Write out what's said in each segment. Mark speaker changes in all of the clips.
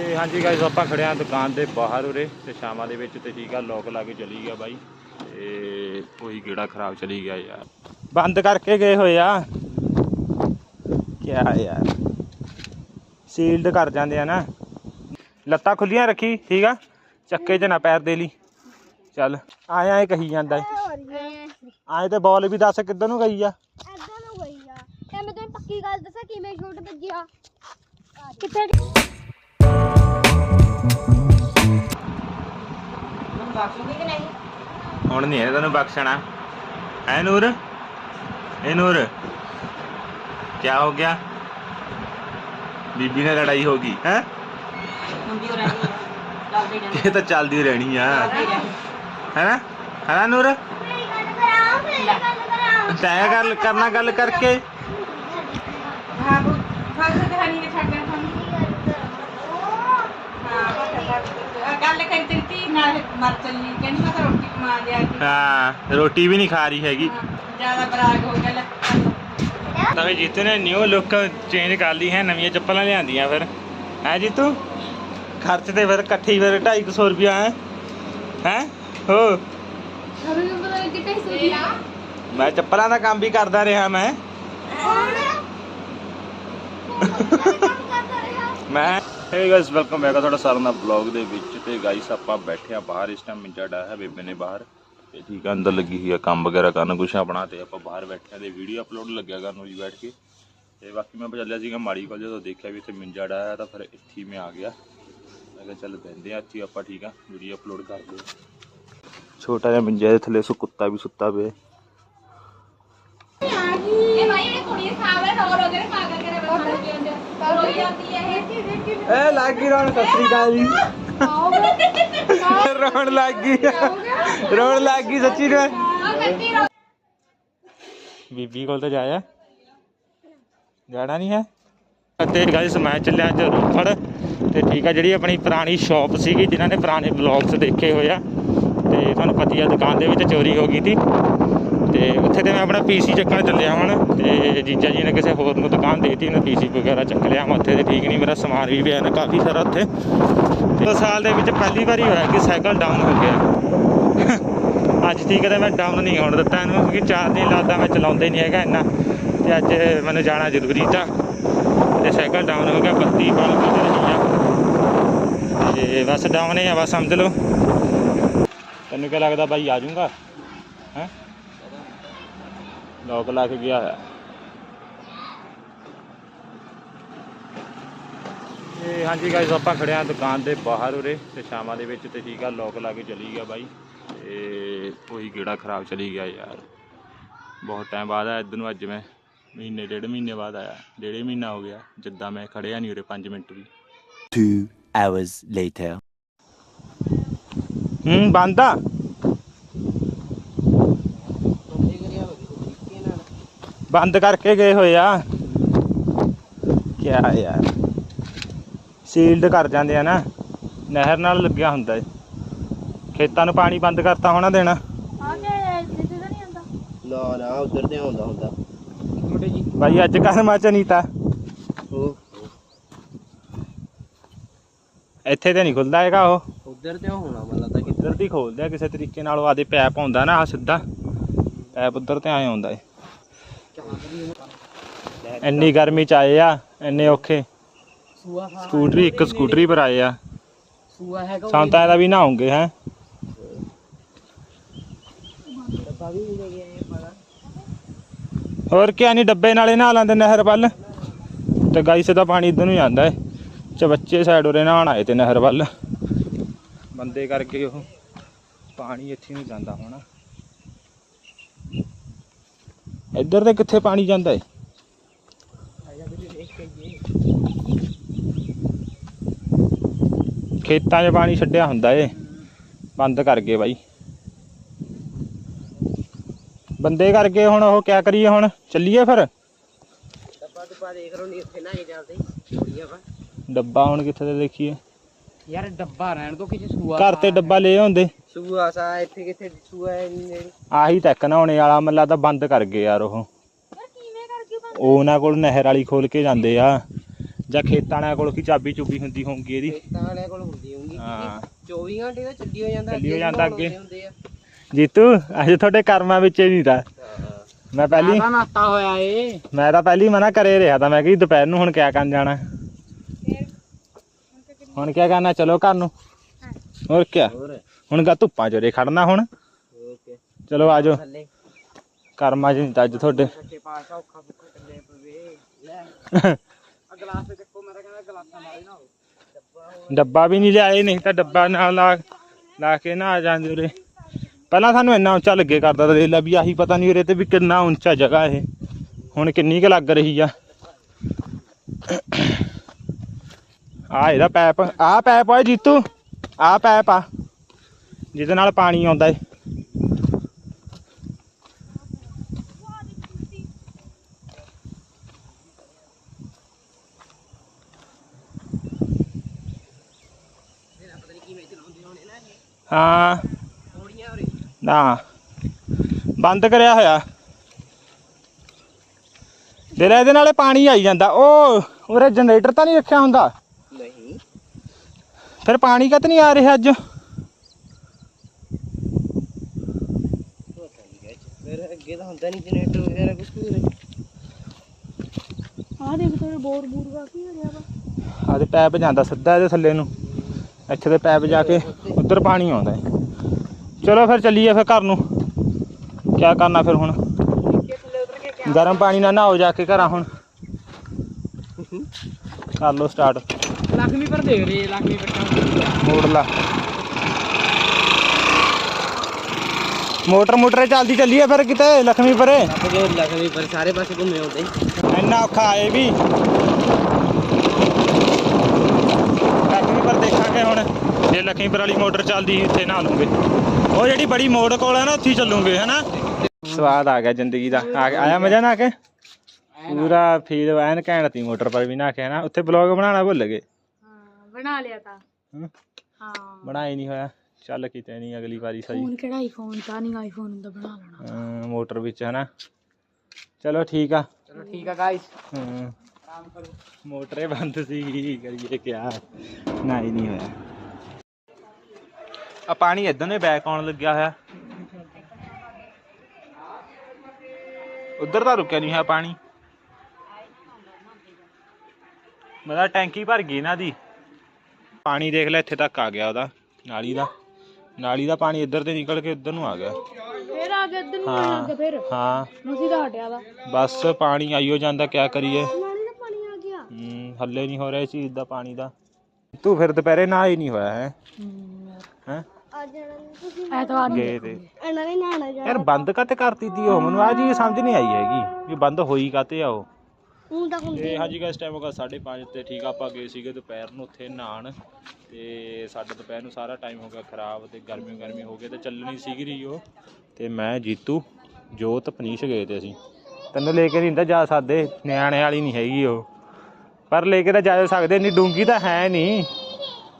Speaker 1: ਤੇ ਹਾਂਜੀ ਗਾਇਸ ਆਪਾਂ ਖੜੇ ਆ ਦੁਕਾਨ ਦੇ ਬਾਹਰ ਉਰੇ ਤੇ ਸ਼ਾਮਾਂ ਦੇ ਵਿੱਚ ਤੇ ਠੀਕ ਆ ਲੋਕ ਲਾ ਕੇ ਚਲੀ ਗਿਆ ਬਾਈ। ਤੇ ਕੋਈ ਗੇੜਾ ਖਰਾਬ ਚਲੀ ਗਿਆ ਯਾਰ। ਬੰਦ ਕਰਕੇ ਗਏ ਹੋਏ ਆ। ਕਿਆ ਯਾਰ। ਸੀਲਡ ਕਰ ਜਾਂਦੇ ਆ ਨਾ। ਲੱਤਾਂ ਖੁੱਲੀਆਂ ਰੱਖੀ, ਠੀਕ ਆ? ਚੱਕੇ 'ਚ ਨਾ ਪੈਰ ਦੇ ਲਈ। ਚੱਲ ਆਏ ਆਏ ਕਹੀ ਜਾਂਦਾ ਆਏ ਤੇ ਬਾਲ ਵੀ ਦੱਸ ਕਿੱਧਰ ਨੂੰ ਗਈ ਆ?
Speaker 2: ਐਦਾਂ ਨੂੰ ਗਈ ਆ। ਤੇ ਮੈਂ ਤੈਨੂੰ ਪੱਕੀ ਗੱਲ ਦੱਸਾਂ ਕਿਵੇਂ ਸ਼ੂਟ ਵੱਜਿਆ। ਕਿੱਥੇ
Speaker 1: ਹੁਣ ਨਹੀਂ ਇਹ ਤੈਨੂੰ ਬਖਸ਼ਣਾ। ਹੈ ਨੂਰ? ਇਹ ਨੂਰ ਕੀ ਹੋ ਗਿਆ? ਬੀਬੀ ਨਾਲ ਲੜਾਈ ਹੋ ਗਈ ਹੈ? ਇਹ ਤਾਂ ਚੱਲਦੀ ਰਹਿਣੀ ਆ। ਹੈਨਾ ਹੈਨਾ ਨੂਰ?
Speaker 2: ਮੇਰੀ ਗੱਲ ਕਰਾਓ ਮੇਰੀ ਗੱਲ ਕਰਾਓ।
Speaker 1: ਤੈਂ ਗੱਲ ਕਰਨਾ ਗੱਲ ਕਰਕੇ
Speaker 3: ਗੱਲ ਕਰੀ ਤੇਰੀ ਧੀ ਨਾਲ ਮਰ ਚੱਲੀ ਕਹਿੰਦੀ ਮੈਂ ਤਾਂ ਰੋਟੀ ਕਮਾ ਲਿਆ ਕਿ
Speaker 1: ਹਾਂ ਰੋਟੀ ਵੀ ਨਹੀਂ ਖਾ ਰਹੀ ਹੈਗੀ।
Speaker 3: ਜ਼ਿਆਦਾ ਬਰਾਗ ਹੋ ਗਿਆ ਲੈ।
Speaker 1: ਤਾਂ ਵੀ ਜੀਤੂ ਨੇ ਨਿਊ ਲੁੱਕ ਚੇਂਜ ਕਰ ਲਈ ਹੈ ਨਵੀਆਂ ਚੱਪਲਾਂ ਲਿਆਂਦੀਆਂ ਫਿਰ। ਹੈ ਜੀਤੂ? ਖਰਚ ਤੇ ਫਿਰ ਇਕੱਠੀ ਫਿਰ 250 ਰੁਪਿਆ ਹੈ? ਹੈ? ਹੋ। ਮੈਂ ਚੱਪਲਾਂ ਦਾ ਕੰਮ ਵੀ ਕਰਦਾ ਰਿਹਾ ਮੈਂ।
Speaker 2: ਕੌਣ ਕੰਮ ਕਰਦਾ ਰਿਹਾ?
Speaker 1: ਮੈਂ ਹੇ ਗਾਇਸ ਵੈਲਕਮ ਬੈਕ ਆ ਤੁਹਾਡਾ ਸਾਰਿਆਂ ਦਾ ਬਲੌਗ ਦੇ ਵਿੱਚ। ਤੇ ਗਾਇਸ ਆਪਾਂ ਬੈਠੇ ਆ ਬਾਹਰ, ਇਸ ਟਾਈਮ ਮਿੰਜਾ ਡਾ ਹੈ ਬੇਬੇ ਨੇ ਬਾਹਰ। ਤੇ ਠੀਕ ਆ, ਅੰਦਰ ਲੱਗੀ ਹੋਈ ਆ, ਕੰਮ ਵਗੈਰਾ ਕਰਨ ਕੁਛ ਆਪਣਾ ਤੇ ਆਪਾਂ ਬਾਹਰ ਬੈਠੇ ਆ ਤੇ ਵੀਡੀਓ ਅਪਲੋਡ ਲੱਗਿਆ ਕਰਨ ਜੀ ਬੈਠ ਕੇ। ਤੇ ਬਾਕੀ ਮੈਂ ਚੱਲਿਆ ਸੀਗਾ ਮਾੜੀ ਕੋਲ ਜਦੋਂ ਦੇਖਿਆ ਵੀ ਇੱਥੇ ਮਿੰਜਾ ਡਾ ਹੈ ਤਾਂ ਫਿਰ ਇੱਥੇ ਹੀ ਮੈਂ ਆ ਗਿਆ। ਮੈਂ ਕਿਹਾ ਚੱਲ ਬਹਿੰਦੇ ਆ, ਇੱਥੇ ਆਪਾਂ ਠੀਕ ਆ ਵੀਡੀਓ ਅਪਲੋਡ ਕਰ ਲਓ ਛੋਟਾ ਜਿਹਾ ਮੰਜਾ ਦੇ ਥੱਲੇ ਸੋ, ਕੁੱਤਾ ਵੀ ਸੁੱਤਾ ਪਿਆ।
Speaker 3: ਇਹ ਭਾਈ, ਇਹ ਕੁੜੀ ਸਾਹਮਣੇ ਰੋ ਰੋ ਕੇ ਪਾਗਲ ਕਰੇ ਬੈਠਾ ਇਹ।
Speaker 1: ਲੱਗ ਗਈ ਰੌਣ ਸਤਿ ਸ੍ਰੀ ਅਕਾਲ ਜੀ। ਰੌਣ ਲੱਗ ਗਈ। ਰੌਣ ਲੱਗ ਗਈ ਸੱਚੀ ਨੇ। ਬੀਬੀ ਕੋਲ ਤਾਂ ਜਾਇਆ। ਜਾਣਾ ਨਹੀਂ ਹੈ। ਤੇ ਗਾਇਸ ਮੈਂ ਚੱਲਿਆ ਅੱਜ ਰੋਪੜ। ਤੇ ਠੀਕ ਆ ਜਿਹੜੀ ਆਪਣੀ ਪੁਰਾਣੀ ਸ਼ਾਪ ਸੀਗੀ ਜਿਨ੍ਹਾਂ ਨੇ ਪੁਰਾਣੇ ਵਲੌਗਸ ਦੇਖੇ ਹੋਏ ਆ। ਤੇ ਤੁਹਾਨੂੰ ਪਤਾ ਹੀ ਆ ਦੁਕਾਨ ਦੇ ਵਿੱਚ ਚੋਰੀ ਹੋ ਗਈ ਸੀ ਤੇ ਉੱਥੇ ਤੇ ਮੈਂ ਆਪਣਾ ਪੀਸੀ ਚੱਕਣ ਚੱਲਿਆ ਹੁਣ, ਤੇ ਜੀਜਾ ਜੀ ਨੇ ਕਿਸੇ ਹੋਰ ਨੂੰ ਦੁਕਾਨ ਦੇਤੀ, ਉਹਨੇ ਪੀਸੀ ਵਗੈਰਾ ਚੱਕ ਲਿਆ ਮੈਂ ਉੱਥੇ ਤੇ ਠੀਕ ਨਹੀਂ, ਮੇਰਾ ਸਮਾਨ ਵੀ ਪਿਆ ਨਾ ਕਾਫੀ ਸਾਰਾ ਉੱਥੇ। ਤੇ ਸਾਲ ਦੇ ਵਿੱਚ ਪਹਿਲੀ ਵਾਰੀ ਹੋਇਆ ਕਿ ਸਾਈਕਲ ਡਾਊਨ ਹੋ ਗਿਆ। ਅੱਜ ਠੀਕ ਹੈ ਮੈਂ ਡਾਊਨ ਨਹੀਂ ਹੋਣ ਦਿੱਤਾ ਇਹਨੂੰ, ਕਿਉਂਕਿ ਚਾਰ ਦਿਨ ਲੱਗਦਾ ਮੈਂ ਚਲਾਉਂਦਾ ਹੀ ਨਹੀਂ ਹੈਗਾ ਇੰਨਾ। ਤੇ ਅੱਜ ਮੈਨੂੰ ਜਾਣਾ ਜ਼ਰੂਰੀ ਤਾਂ। ਤੇ ਸਾਈਕਲ ਡਾਊਨ ਹੋ ਗਿਆ, ਬੱਤੀ ਬਾਲ ਵੱਜ ਰਹੀ ਆ। ਤੇ ਬਸ ਡਾਊਨ ਹੀ ਆ, ਬਸ ਸਮਝ ਲਓ। ਤੈਨੂੰ ਕੀ ਲੱਗਦਾ ਬਾਈ, ਆ ਜਾਊਗਾ? ਹੈ? ਲੋਕ ਲਾ ਕੇ ਗਿਆ ਹੋਇਆ। ਤੇ ਹਾਂਜੀ ਗਾਇਸ ਆਪਾਂ ਖੜੇ ਆ ਦੁਕਾਨ ਦੇ ਬਾਹਰ ਉਰੇ ਤੇ ਸ਼ਾਮਾਂ ਦੇ ਵਿੱਚ ਤੇ ਠੀਕ ਆ ਲੋਕ ਲਾ ਕੇ ਚਲੀ ਗਿਆ ਬਾਈ। ਤੇ ਕੋਈ ਗੇੜਾ ਖਰਾਬ ਚਲੀ ਗਿਆ ਯਾਰ। ਬਹੁਤ ਟਾਈਮ ਬਾਅਦ ਆਇਆ ਇੱਧਰ ਨੂੰ ਅੱਜ ਮੈਂ। ਮਹੀਨੇ ਡੇਢ ਮਹੀਨੇ ਬਾਅਦ ਆਇਆ। ਡੇਢ ਮਹੀਨਾ ਹੋ ਗਿਆ ਜਿੱਦਾਂ ਮੈਂ ਖੜਿਆ ਨਹੀਂ ਉਰੇ 5 ਮਿੰਟ ਵੀ।
Speaker 4: Two hours later.
Speaker 1: ਹੂੰ ਬੰਦ ਬੰਦ ਕਰਕੇ ਗਏ ਹੋਏ ਆ। ਕਿਆ ਯਾਰ। ਸੀਲਡ ਕਰ ਜਾਂਦੇ ਆ ਨਾ। ਨਹਿਰ ਨਾਲ ਲੱਗਿਆ ਹੁੰਦਾ ਏ। ਖੇਤਾਂ ਨੂੰ ਪਾਣੀ ਬੰਦ ਕਰਤਾ ਹੋਣਾ ਦੇਣਾ।
Speaker 2: ਆ ਕੇ ਇੱਥੇ ਤਾਂ ਨਹੀਂ ਆਉਂਦਾ।
Speaker 5: ਨਾ ਨਾ ਉਧਰ ਤੇ ਆਉਂਦਾ ਹੁੰਦਾ।
Speaker 1: ਬਾਈ ਅੱਜ ਕਰਮਾ ਚ ਨਹੀਂ ਤਾਂ
Speaker 5: ਉਹ।
Speaker 1: ਇੱਥੇ ਤੇ ਨਹੀਂ ਖੁੱਲਦਾ ਹੈਗਾ ਉਹ।
Speaker 5: ਉਧਰ ਤੇ ਹੋਣਾ ਮੈਨੂੰ ਲੱਗਦਾ ਕਿ
Speaker 1: ਇੱਧਰ ਦੀ ਖੋਲਦੇ ਆ ਕਿਸੇ ਤਰੀਕੇ ਨਾਲ ਉਹ ਆਦੇ ਪੈਪ ਆਉਂਦਾ ਨਾ ਆ ਸਿੱਧਾ। ਪੈਪ ਉੱਧਰ ਤੇ ਆਏ ਆਉਂਦਾ ਏ। ਇੰਨੀ ਗਰਮੀ ਚ ਆਏ ਆ ਇੰਨੇ ਔਖੇ।
Speaker 5: ਸੂਆ
Speaker 1: ਸਕੂਟਰੀ ਇੱਕ ਸਕੂਟਰੀ ਪਰ ਆਏ ਆ।
Speaker 5: ਸੂਆ ਹੈਗਾ
Speaker 1: ਸਾਨੂੰ ਤਾਂ ਇਹਦਾ ਵੀ ਨਹਾਉਂਗੇ ਹੈ।
Speaker 5: ਡੱਬਾ ਵੀ ਲੈ ਗਏ ਪਤਾ
Speaker 1: ਹੋਰ ਕਿਆ ਨਹੀਂ ਡੱਬੇ ਨਾਲੇ ਨਹਾ ਲੈਂਦੇ ਨਹਿਰ ਵੱਲ। ਤੇ ਗਾਈਸ ਦਾ ਪਾਣੀ ਇੱਧਰ ਨੂੰ ਜਾਂਦਾ ਏ। ਚਵੱਚੇ ਸਾਈਡ ਉਰੇ ਨਹਾਉਣ ਆਏ ਤੇ ਨਹਿਰ ਵੱਲ। ਬੰਦੇ ਕਰਕੇ ਉਹ ਪਾਣੀ ਇੱਥੇ ਨੂੰ ਜਾਂਦਾ ਹੋਣਾ। ਇੱਧਰ ਤੇ ਕਿੱਥੇ ਪਾਣੀ ਜਾਂਦਾ ਏ? ਖੇਤਾਂ 'ਚ ਪਾਣੀ ਛੱਡਿਆ ਹੁੰਦਾ ਏ। ਬੰਦ ਕਰ ਗਏ ਬਾਈ। ਬੰਦੇ ਕਰਕੇ ਹੁਣ ਉਹ ਕਿਆ ਕਰੀਏ ਹੁਣ? ਚੱਲੀਏ ਫਿਰ?
Speaker 5: ਡੱਬਾ ਡੱਬਾ ਦੇਖ ਨਹੀਂ ਇੱਥੇ ਨਾ ਹੀ ਜਾਂਦੇ
Speaker 1: ਡੱਬਾ ਹੁਣ ਕਿੱਥੇ ਤੇ ਦੇਖੀਏ?
Speaker 5: ਯਾਰ ਡੱਬਾ ਰਹਿਣ ਤੋਂ ਕਿਸੇ ਸੂਆ
Speaker 1: ਘਰ ਤੇ ਡੱਬਾ ਲੈ ਆਉਂਦੇ।
Speaker 5: ਸੂਆ ਸਾ ਇੱਥੇ ਕਿੱਥੇ ਸੂਆ ਹੈ ਨੀ ਨੇੜੇ
Speaker 1: ਆਹੀ ਤੱਕ ਨਹਾਉਣੇ ਵਾਲਾ ਮੈਨੂੰ ਲੱਗਦਾ ਬੰਦ ਕਰ ਗਏ ਯਾਰ ਉਹ।
Speaker 2: ਯਾਰ ਕਿਵੇਂ ਕਰ ਗਈ ਬੰਦ?
Speaker 1: ਉਹ ਉਹਨਾਂ ਕੋਲ ਨਹਿਰ ਵਾਲੀ ਖੋਲ ਕੇ ਜਾਂਦੇ ਆ। ਜਾਂ ਖੇਤਾਂ ਵਾਲਿਆਂ ਕੋਲ ਕੀ ਚਾਬੀ ਚੁੱਬੀ ਹੁੰਦੀ ਹੋਊਗੀ ਇਹਦੀ?
Speaker 5: ਖੇਤਾਂ ਵਾਲਿਆਂ ਕੋਲ ਹੁੰਦੀ ਹੋਊਗੀ।
Speaker 1: ਹਾਂ।
Speaker 5: 24 ਘੰਟੇ ਤਾਂ ਚੱਲੀ ਹੋ ਜਾਂਦਾ
Speaker 1: ਚੱਲੀ ਹੋ
Speaker 5: ਅੱਗੇ
Speaker 1: ਜਾਂਦਾ
Speaker 5: ਨਹਾਉਣ
Speaker 1: ਅੱਗੇ।
Speaker 5: ਹੁੰਦੇ ਆ।
Speaker 1: ਜੀਤੂ ਅੱਜ ਤੁਹਾਡੇ ਕਰਮਾਂ ਵਿੱਚ ਇਹ ਨਹੀਂ ਤਾਂ। ਮੈਂ ਪਹਿਲੀ
Speaker 5: ਨਾਤਾ ਹੋਇਆ ਏ?
Speaker 1: ਮੈਂ ਤਾਂ ਪਹਿਲੀ ਮਨਾ ਕਰੇ ਰਿਹਾ ਤਾਂ ਮੈਂ ਕਿ ਦੁਪਹਿਰ ਨੂੰ ਹੁਣ ਕਿਆ ਕਰਨ ਜਾਣਾ। ਹੁਣ ਕਿਆ ਕਰਨਾ? ਚਲੋ ਘਰ ਨੂੰ। ਹੋਰ
Speaker 5: ਹੋਰ।
Speaker 1: ਹੁਣ ਗਾ ਧੁੱਪਾਂ ਚੋਰੇ ਖੜਨਾ ਹੁਣ।
Speaker 5: ਓਕੇ
Speaker 1: ਚਲੋ ਆਜੋ ਕਰਮਾਂ ਤਾਂ ਅੱਜ ਤੁਹਾਡੇ।
Speaker 5: ਡੱਬਾ
Speaker 1: ਵੀ ਨਹੀਂ ਲਿਆਏ ਨਹੀਂ ਤਾਂ ਡੱਬਾ ਨਾਲ ਲਾ ਲਾ ਕੇ ਨਾ ਆ ਜਾਂਦੇ ਉਰੇ। ਪਹਿਲਾਂ ਸਾਨੂੰ ਇੰਨਾ ਉੱਚਾ ਲੱਗੇ ਕਰਦਾ ਤਾਂ ਲੈ ਵੀ ਆਹੀ ਪਤਾ ਨਹੀਂ ਉਰੇ ਤੇ ਵੀ ਕਿੰਨਾ ਉੱਚਾ ਜਗ੍ਹਾ ਇਹ। ਹੁਣ ਕਿੰਨੀ ਕੁ ਲੱਗ ਰਹੀ ਆ। ਆ ਇਹਦਾ ਪੈਪ ਆ ਪੈਪ ਆ ਜੀਤੂ ਆ ਪੈਪ ਆ, ਜਿਹਦੇ ਨਾਲ ਪਾਣੀ ਆਉਂਦਾ ਏ। ਹਾਂ। ਨਾ ਬੰਦ ਕਰਿਆ ਹੋਇਆ। ਤੇਰਾ ਇਹਦੇ ਨਾਲੇ ਪਾਣੀ ਆਈ ਜਾਂਦਾ। ਉਹ ਉਰੇ ਜਨਰੇਟਰ ਤਾਂ ਨਹੀਂ ਰੱਖਿਆ ਹੁੰਦਾ? ਫਿਰ ਪਾਣੀ ਕਤ ਨਹੀਂ ਆ ਰਿਹਾ ਅੱਜ?
Speaker 5: ਫਿਰ ਅੱਗੇ ਤਾਂ ਹੁੰਦਾ ਨਹੀਂ ਜਨਰੇਟਰ ਵਗੈਰਾ ਕੁਝ ਵੀ
Speaker 2: ਆ ਦੇਖ ਤੇਰੇ ਬੋਰ ਬੂਰ ਕਾਫੀ ਹੋ ਰਿਹਾ ਵਾ?
Speaker 1: ਆਦੇ ਪੈਪ ਜਾਂਦਾ ਸਿੱਧਾ ਇਹਦੇ ਥੱਲੇ ਨੂੰ। ਇੱਥੇ ਦੇ ਪੈਪ ਜਾ ਕੇ ਉੱਧਰ ਪਾਣੀ ਆਉਂਦਾ ਹੈ। ਚਲੋ ਫਿਰ ਚੱਲੀਏ ਫਿਰ ਘਰ ਨੂੰ। ਕਿਆ ਕਰਨਾ ਫਿਰ ਹੁਣ?
Speaker 5: ਕੇ
Speaker 1: ਗਰਮ ਪਾਣੀ ਨਾਲ ਨਹਾਓ ਜਾ ਕੇ ਘਰਾਂ ਹੁਣ। ਕਰ ਲਓ ਸਟਾਰਟ। ਮੋਟਰ ਮੋਟਰ ਮੋਟਰੇ ਚੱਲਦੀ ਚੱਲੀ ਆ ਫਿਰ ਕਿਤੇ ਲਖਮੀ ਪਰੇ?
Speaker 5: ਲਖਮੀ ਪਰ ਸਾਰੇ ਪਾਸੇ ਘੁੰਮੇ ਹੁੰਦੇ।
Speaker 1: ਇੰਨਾ ਔਖਾ ਇਹ ਵੀ। ਲਖਮੀ ਪਰ ਦੇਖਾਂਗੇ ਹੁਣ ਜੇ ਲਖਮੀ ਪਰ ਵਾਲੀ ਮੋਟਰ ਚੱਲਦੀ ਉੱਥੇ ਨਾ ਲੂੰਗੇ। ਉਹ ਜਿਹੜੀ ਬੜੀ ਮੋੜ ਕੋਲ ਹੈ ਨਾ ਉੱਥੇ ਚੱਲੂਗੇ ਹਨਾ? ਸਵਾਦ ਆ ਗਿਆ ਜ਼ਿੰਦਗੀ ਦਾ। ਆਇਆ ਮਜ਼ਾ ਨਾ ਕੇ? ਪੂਰਾ ਫੀਲ ਐਨ ਘੈਂਟ ਤੀ ਮੋਟਰ ਪਰ ਵੀ ਨਾ ਕੇ ਹੈਨਾ? ਉੱਥੇ ਬਲੌਗ ਬਣਾਉਣਾ ਭੁੱਲ ਗਏ।
Speaker 2: ਬਣਾ ਲਿਆ ਤਾਂ।
Speaker 1: ਹਮ,
Speaker 2: ਹਾਂ।
Speaker 1: ਬਣਾਈ ਨਹੀਂ ਹੋਇਆ। ਚੱਲ ਕਿਤੇ ਨਹੀਂ ਅਗਲੀ ਵਾਰੀ ਸਹੀ।
Speaker 2: ਫੋਨ ਕਿਹੜਾ ਆਈਫੋਨ ਤਾਂ ਨਹੀਂ ਆਈਫੋਨ ਦਾ ਬਣਾ ਲੈਣਾ।
Speaker 1: ਅਮ ਮੋਟਰ ਵਿੱਚ ਹਨਾ। ਚਲੋ ਠੀਕ ਆ।
Speaker 5: ਚਲੋ ਠੀਕ ਆ ਗਾਇਸ
Speaker 1: ਹਮ,
Speaker 5: ਆਰਾਮ ਕਰੋ।
Speaker 1: ਮੋਟਰੇ ਬੰਦ ਸੀ ਕਰੀਏ ਕਿਆ। ਨਾ ਹੀ ਨਹੀਂ ਹੋਇਆ। ਆ ਪਾਣੀ ਇਦਾਂ ਨੇ ਬੈਕ ਆਉਣ ਲੱਗਿਆ ਹੋਇਆ। ਉਧਰ ਤਾਂ ਰੁਕਿਆ ਨਹੀਂ ਹੈ ਪਾਣੀ। ਮੇਰਾ ਟੈਂਕੀ ਭਰ ਗਈ ਨਾ ਦੀ। ਪਾਣੀ ਦੇਖ ਲੈ ਇੱਥੇ ਤੱਕ ਆ ਗਿਆ ਉਹਦਾ ਨਾਲੀ ਦਾ। ਨਾਲੀ ਦਾ ਪਾਣੀ ਇੱਧਰ ਤੇ ਨਿਕਲ ਕੇ ਉੱਧਰ ਨੂੰ ਆ ਗਿਆ।
Speaker 2: ਫੇਰ ਆ ਗਿਆ ਇੱਧਰ ਨੂੰ
Speaker 1: ਹਾਂ।
Speaker 2: ਆ ਗਿਆ ਫੇਰ।
Speaker 1: ਹਾਂ।
Speaker 2: ਮਸੀ ਦਾ ਹਟਿਆ ਦਾ
Speaker 1: ਬਸ ਪਾਣੀ ਆਈਓ ਜਾਂਦਾ ਕਿਆ ਕਰੀਏ?
Speaker 2: ਨਾਲੀ ਦਾ ਪਾਣੀ ਆ ਗਿਆ।
Speaker 1: ਹੂੰ ਹੱਲੇ ਨਹੀਂ ਹੋ ਰਿਹਾ ਇਸ ਚੀਜ਼ ਦਾ ਪਾਣੀ ਦਾ। ਤੂੰ ਫਿਰ ਦੁਪਹਿਰੇ ਨਾ ਹੀ ਨਹੀਂ ਹੋਇਆ ਹੈ? ਹੈ?
Speaker 2: ਅੱਜ ਤੁਸੀਂ ਐਤਵਾਰ ਨੂੰ
Speaker 1: ਗਏ ਤੇ।
Speaker 2: ਇਹਨਾਂ ਨੇ ਨਹਾਣਾ
Speaker 1: ਯਾਰ ਬੰਦ ਕਾਤੇ ਕਰਤੀ ਤੀ ਉਹ? ਮੈਨੂੰ ਆ ਚੀਜ਼ ਸਮਝ ਨਹੀਂ ਆਈ ਹੈਗੀ ਵੀ ਬੰਦ ਹੋਈ ਕਾਤੇ ਆ ਉਹ?
Speaker 2: ਹੁਣ ਤਾਂ ਹੁੰਦੀ
Speaker 1: ਤੇ ਹਾਂਜੀ ਗਾਇਸ ਟਾਈਮ ਹੋ ਗਿਆ 5:30 ਤੇ ਠੀਕ ਆ ਆਪਾਂ ਗਏ ਸੀਗੇ ਦੁਪਹਿਰ ਨੂੰ ਉੱਥੇ ਨਹਾਣ ਤੇ ਸਾਡਾ ਦੁਪਹਿਰ ਨੂੰ ਸਾਰਾ ਟਾਈਮ ਹੋ ਗਿਆ ਖਰਾਬ ਤੇ ਗਰਮੀ ਗਰਮੀ ਹੋ ਗਈ ਤੇ ਚੱਲਣੀ ਸੀਗੀ ਰਹੀ ਉਹ। ਤੇ ਮੈਂ ਜੀਤੂ ਜੋਤ ਪਨੀਸ਼ ਗਏ ਤੇ ਅਸੀਂ। ਤੈਨੂੰ ਲੈ ਕੇ ਨਹੀਂ ਤਾਂ ਜਾ ਸਕਦੇ ਨਿਆਣੇ ਵਾਲੀ ਨਹੀਂ ਹੈਗੀ ਉਹ। ਪਰ ਲੈ ਕੇ ਤਾਂ ਜਾ ਸਕਦੇ ਨਹੀਂ ਡੂੰਗੀ ਤਾਂ ਹੈ ਨਹੀਂ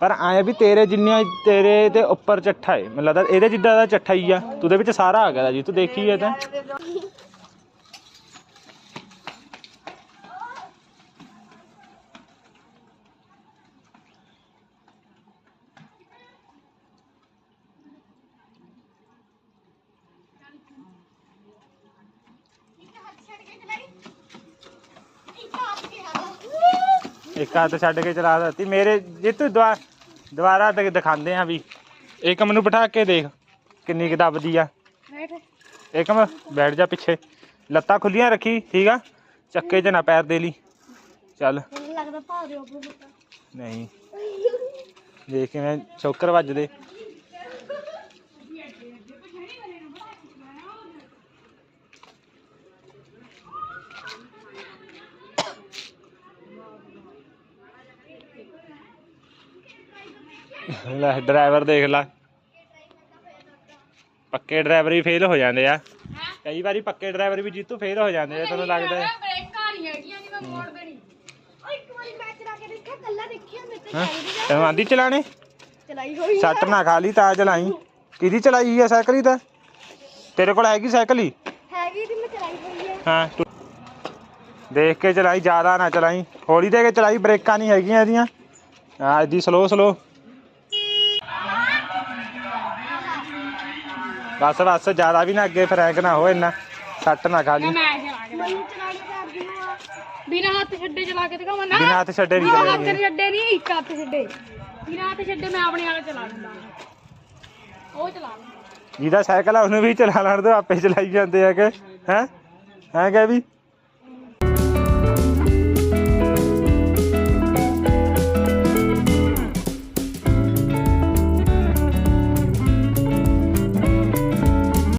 Speaker 1: ਪਰ ਆਇਆ ਵੀ ਤੇਰੇ ਜਿੰਨੀਆਂ ਤੇਰੇ ਤੇ ਉੱਪਰ ਚੱਠਾ ਹੈ ਮੈਨੂੰ ਲੱਗਦਾ ਇਹਦੇ ਜਿੱਦਾਂ ਦਾ ਚੱਠਾ ਹੀ ਆ। ਤੂੰ ਦੇ ਵਿੱਚ ਸਾਰਾ ਆ ਗਿਆ ਜੀ ਤੂੰ ਦੇਖੀ ਹੈ ਤਾਂ। ਇੱਕ ਹੱਥ ਛੱਡ ਕੇ ਚਲਾ ਦਿੱਤੀ। ਮੇਰੇ ਜੇ ਤੂੰ ਦੁਆ ਦੁਬਾਰਾ ਤੇ ਦਿਖਾਉਂਦੇ ਆ ਵੀ। ਇੱਕ ਮੈਨੂੰ ਬਿਠਾ ਕੇ ਦੇਖ ਕਿੰਨੀ ਕੁ ਦੱਬਦੀ ਆ।
Speaker 2: ਬੈਠ।
Speaker 1: ਇੱਕ ਮੈਂ ਬੈਠ ਜਾ ਪਿੱਛੇ। ਲੱਤਾਂ ਖੁੱਲੀਆਂ ਰੱਖੀ ਠੀਕ ਆ? ਚੱਕੇ 'ਚ ਨਾ ਪੈਰ ਦੇ ਲਈ। ਚੱਲ।
Speaker 2: ਲੱਗਦਾ
Speaker 1: ਨਹੀਂ। ਦੇਖ ਕਿਵੇਂ ਚੌਕਰ ਵੱਜਦੇ। ਲੈ ਡਰਾਈਵਰ ਦੇਖ ਲੈ। ਪੱਕੇ ਡਰਾਈਵਰ ਵੀ ਫੇਲ ਹੋ ਜਾਂਦੇ ਆ। ਕਈ ਵਾਰੀ ਪੱਕੇ ਡਰਾਈਵਰ ਵੀ ਜੀਤੂ ਫੇਲ ਹੋ ਜਾਂਦੇ ਆ ਤੈਨੂੰ ਲੱਗਦਾ ਹੈ।
Speaker 3: ਬ੍ਰੇਕਾਂ ਨਹੀਂ ਹੈਗੀਆਂ ਮੋੜ ਦੇਣੀ।
Speaker 2: ਓ ਇੱਕ ਵਾਰੀ ਮੈਂ ਚਲਾ ਕੇ ਦੇਖਿਆ ਕੱਲਾ ਦੇਖਿਆ ਮੇਰੇ ਤੇ
Speaker 1: ਹੈਂ?
Speaker 2: ਚੱਲਦੀ ਆ।
Speaker 1: ਆਂਦੀ ਚਲਾਣੇ
Speaker 2: ਚਲਾਈ ਹੋਈ
Speaker 1: ਸੱਟ ਨਾ ਖਾ ਲਈ ਤਾਂ ਚਲਾਈ। ਕਿਹਦੀ ਚਲਾਈ ਹੈ ਸਾਈਕਲ ਹੀ ਤਾਂ? ਤੇਰੇ ਕੋਲ ਹੈਗੀ ਸਾਈਕਲ ਹੀ?
Speaker 2: ਹੈਗੀ ਦੀ ਮੈਂ ਚਲਾਈ ਹੋਈ ਹੈ
Speaker 1: ਹਾਂ ਤੂੰ- ਦੇਖ ਕੇ ਚਲਾਈ ਜ਼ਿਆਦਾ ਨਾ ਚਲਾਈ। ਹੌਲੀ ਦੇ ਕੇ ਚਲਾਈ ਬ੍ਰੇਕਾਂ ਨਹੀਂ ਹੈਗੀਆਂ ਇਹਦੀਆਂ। ਆ ਇਹਦੀ ਸਲੋ ਸਲੋ ਬਸ ਬਸ ਜ਼ਿਆਦਾ ਵੀ ਨਾ ਅੱਗੇ ਫਰੈਂਕ ਨਾ ਹੋ ਇੰਨਾ ਸੱਟ ਨਾ ਖਾ ਲਈ।
Speaker 3: ਮੈਂ ਕੇ
Speaker 2: ਆ।
Speaker 3: ਬਿਨਾ ਹੱਥ ਛੱਡੇ ਚਲਾ ਕੇ ਦਿਖਾਵਾਂ ਨਾ।
Speaker 1: ਬਿਨਾਂ ਹੱਥ ਛੱਡੇ ਨਹੀਂ
Speaker 3: ਬਿਨਾਂ ਹੱਥ
Speaker 1: ਚਲਾਈ
Speaker 3: ਛੱਡੇ ਨਹੀਂ ਇੱਕ ਹੱਥ ਛੱਡੇ। ਬਿਨਾ ਹੱਥ ਛੱਡੇ ਮੈਂ ਆਪਣੇ ਆਪ ਚਲਾ ਲੈਂਦਾ ਉਹ ਚਲਾ ਲੈਂਦਾ
Speaker 1: ਜਿਹਦਾ ਸਾਈਕਲ ਆ ਉਹਨੂੰ ਵੀ ਚਲਾ ਲੈਣ ਦਿਓ ਆਪੇ ਚਲਾਈ ਜਾਂਦੇ ਹੈਗੇ ਹੈ? ਹੈ ਕਿ ਵੀ?